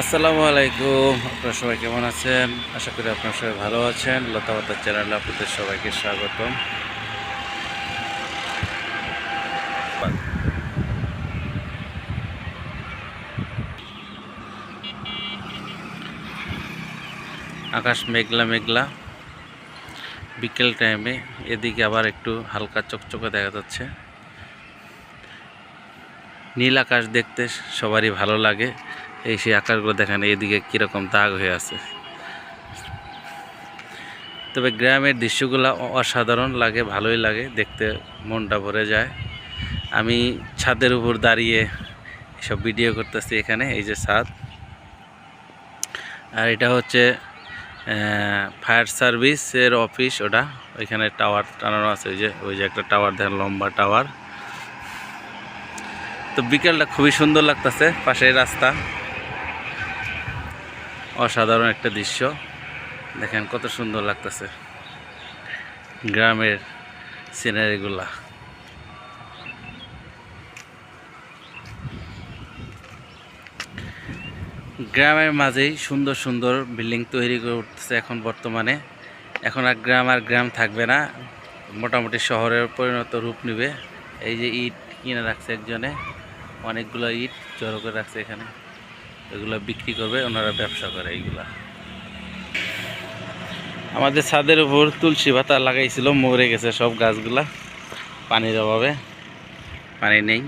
আসসালামু আলাইকুম। আপনারা সবাই কেমন আছেন? আশা করি আপনারা সবাই ভালো আছেন। লতাপাতার চ্যানেলে আপনাদের সবাইকে স্বাগতম। আকাশ মেঘলা মেঘলা। বিকেল টাইমে এদিকে আবার একটু হালকা চকচকে দেখা যাচ্ছে। নীল আকাশ দেখতে সবারই ভালো লাগে। এই সেই আকাশগুলো দেখেন এদিকে কীরকম দাগ হয়ে আছে। তবে গ্রামের দৃশ্যগুলো অসাধারণ লাগে, ভালোই লাগে, দেখতে মনটা ভরে যায়। আমি ছাদের উপর দাঁড়িয়ে সব ভিডিও করতেছি এখানে, এই যে ছাদ। আর এটা হচ্ছে ফায়ার সার্ভিসের অফিস ওটা। ওইখানে টাওয়ার টানানো আছে, ওই যে ওই যে একটা টাওয়ার, দেখেন লম্বা টাওয়ার। তো বিকেলটা খুবই সুন্দর লাগতেছে পাশে রাস্তা। অসাধারণ একটা দৃশ্য। দেখেন কত সুন্দর লাগতেছে। গ্রামের সিনারিগুলা। গ্রামের মাঝেই সুন্দর সুন্দর বিল্ডিং তৈরি করে উঠতেছে এখন বর্তমানে। এখন আর গ্রাম আর গ্রাম থাকবে না। মোটামুটি শহরের পরিণত রূপ নেবে। এই যে ইট কিনে রাখছে একজনে। অনেকগুলো ইট জড়ো করে রাখছে এখানে। এগুলো বিক্রি করবে, ওনারা ব্যবসা করে এইগুলা। আমাদের ছাদের উপর তুলসী পাতা লাগাইছিল, মরে গেছে সব গাছগুলা। পানির অভাবে, পানি নেই।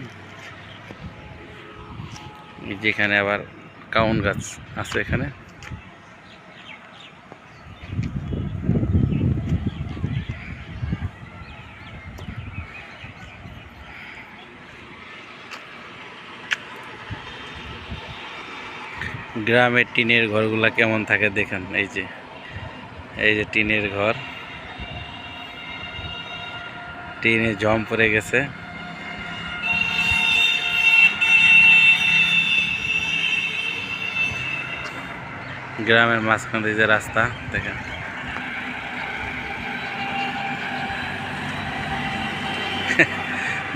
যেখানে আবার কাউন গাছ আছে এখানে। গ্রামের টিনের ঘরগুলা কেমন থাকে দেখেন, এই যে এই যে টিনের ঘর। টিনে জম পড়ে গেছে। গ্রামের মাঝখান দিয়ে যে রাস্তা, দেখেন।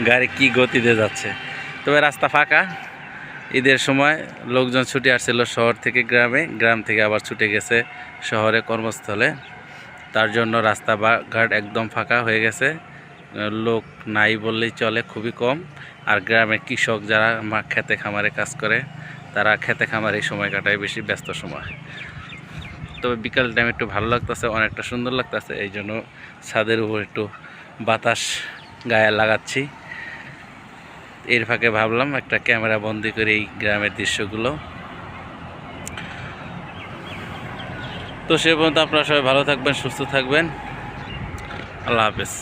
গাড়ি কি গতিতে যাচ্ছে। তবে রাস্তা ফাঁকা। ঈদের সময় লোকজন ছুটে আসছিল শহর থেকে গ্রামে, গ্রাম থেকে আবার ছুটে গেছে শহরে কর্মস্থলে। তার জন্য রাস্তা ঘাট একদম ফাঁকা হয়ে গেছে। লোক নাই বললেই চলে, খুবই কম। আর গ্রামের কৃষক যারা খেতে খামারে কাজ করে, তারা খেতে খামারে সময় কাটায় বেশি ব্যস্ত সময়। তবে বিকাল টাইম একটু ভালো লাগতেছে, অনেকটা সুন্দর লাগতেছে। এই জন্য ছাদের উপর একটু বাতাস গায়ে লাগাচ্ছি। এর ফাঁকে ভাবলাম একটা ক্যামেরা বন্দি করে এই গ্রামের দৃশ্যগুলো। তো সে পর্যন্ত আপনারা সবাই ভালো থাকবেন, সুস্থ থাকবেন। আল্লাহ হাফেজ।